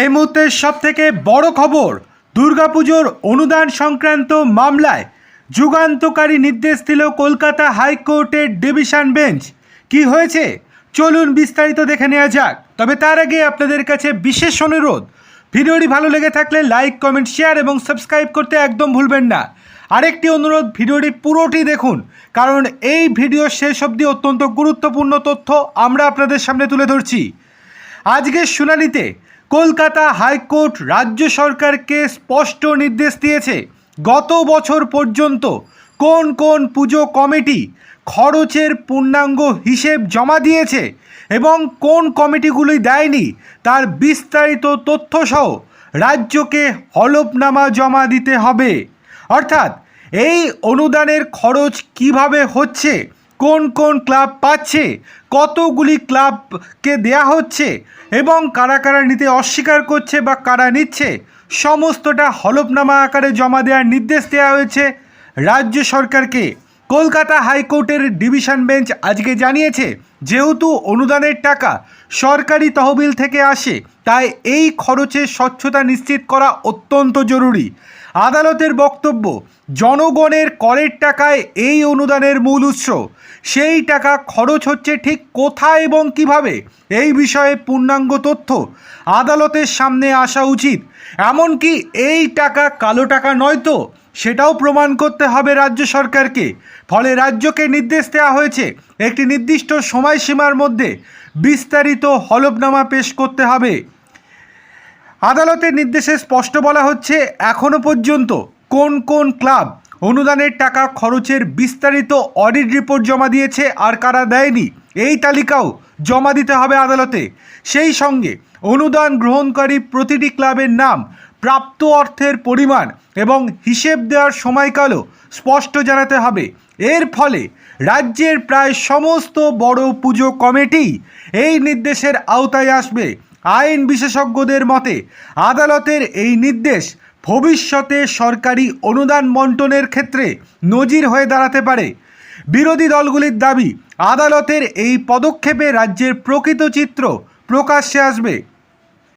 এই মুহূর্তের সব থেকে বড় খবর, দুর্গাপুজোর অনুদান সংক্রান্ত মামলায় যুগান্তকারী নির্দেশ দিল কলকাতা হাইকোর্টের ডিভিশন বেঞ্চ। কি হয়েছে? চলুন বিস্তারিত দেখে নেওয়া যাক। তবে তার আগে আপনাদের কাছে বিশেষ অনুরোধ, ভিডিওটি ভালো লেগে থাকলে লাইক, কমেন্ট, শেয়ার এবং সাবস্ক্রাইব করতে একদম ভুলবেন না। আরেকটি অনুরোধ, ভিডিওটি পুরোটি দেখুন, কারণ এই ভিডিও শেষ অবধি অত্যন্ত গুরুত্বপূর্ণ তথ্য আমরা আপনাদের সামনে তুলে ধরছি। আজকের শুনানিতে কলকাতা হাইকোর্ট রাজ্য সরকারকে স্পষ্ট নির্দেশ দিয়েছে, গত বছর পর্যন্ত কোন কোন পুজো কমিটি খরচের পূর্ণাঙ্গ হিসেব জমা দিয়েছে এবং কোন কমিটিগুলি দেয়নি তার বিস্তারিত তথ্যসহ রাজ্যকে হলফনামা জমা দিতে হবে। অর্থাৎ এই অনুদানের খরচ কীভাবে হচ্ছে কোন কোন ক্লাব পাচ্ছে, কতগুলি ক্লাবকে দেয়া হচ্ছে এবং কারা কারা নিতে অস্বীকার করছে বা কারা নিচ্ছে, সমস্তটা হলফনামা আকারে জমা দেওয়ার নির্দেশ দেওয়া হয়েছে। রাজ্য সরকারকে কলকাতা হাইকোর্টের ডিভিশন বেঞ্চ আজকে জানিয়েছে যেহেতু অনুদানের টাকা সরকারি তহবিল থেকে আসে, তাই এই খরচের স্বচ্ছতা নিশ্চিত করা অত্যন্ত জরুরি। আদালতের বক্তব্য, জনগণের করের টাকায় এই অনুদানের মূল উৎস। সেই টাকা খরচ হচ্ছে ঠিক কোথায় এবং কীভাবে, এই বিষয়ে পূর্ণাঙ্গ তথ্য আদালতের সামনে আসা উচিত। এমনকি এই টাকা কালো টাকা নয় তো, সেটাও প্রমাণ করতে হবে রাজ্য সরকারকে। ফলে রাজ্যকে নির্দেশ দেওয়া হয়েছে, একটি নির্দিষ্ট সময়সীমার মধ্যে বিস্তারিত হলফনামা পেশ করতে হবে। আদালতের নির্দেশে স্পষ্ট বলা হচ্ছে এখনও পর্যন্ত কোন কোন ক্লাব অনুদানের টাকা খরচের বিস্তারিত অডিট রিপোর্ট জমা দিয়েছে আর কারা দেয়নি, এই তালিকাও জমা দিতে হবে আদালতে। সেই সঙ্গে অনুদান গ্রহণকারী প্রতিটি ক্লাবের নাম প্রাপ্ত অর্থের পরিমাণ এবং হিসেব দেওয়ার সময়কালও স্পষ্ট জানাতে হবে। এর ফলে রাজ্যের প্রায় সমস্ত বড় পুজো কমিটি এই নির্দেশের আওতায় আসবে। আইন বিশেষজ্ঞদের মতে, আদালতের এই নির্দেশ ভবিষ্যতে সরকারি অনুদান বন্টনের ক্ষেত্রে নজির হয়ে দাঁড়াতে পারে। বিরোধী দলগুলির দাবি, আদালতের এই পদক্ষেপে রাজ্যের প্রকৃত চিত্র প্রকাশ্যে আসবে।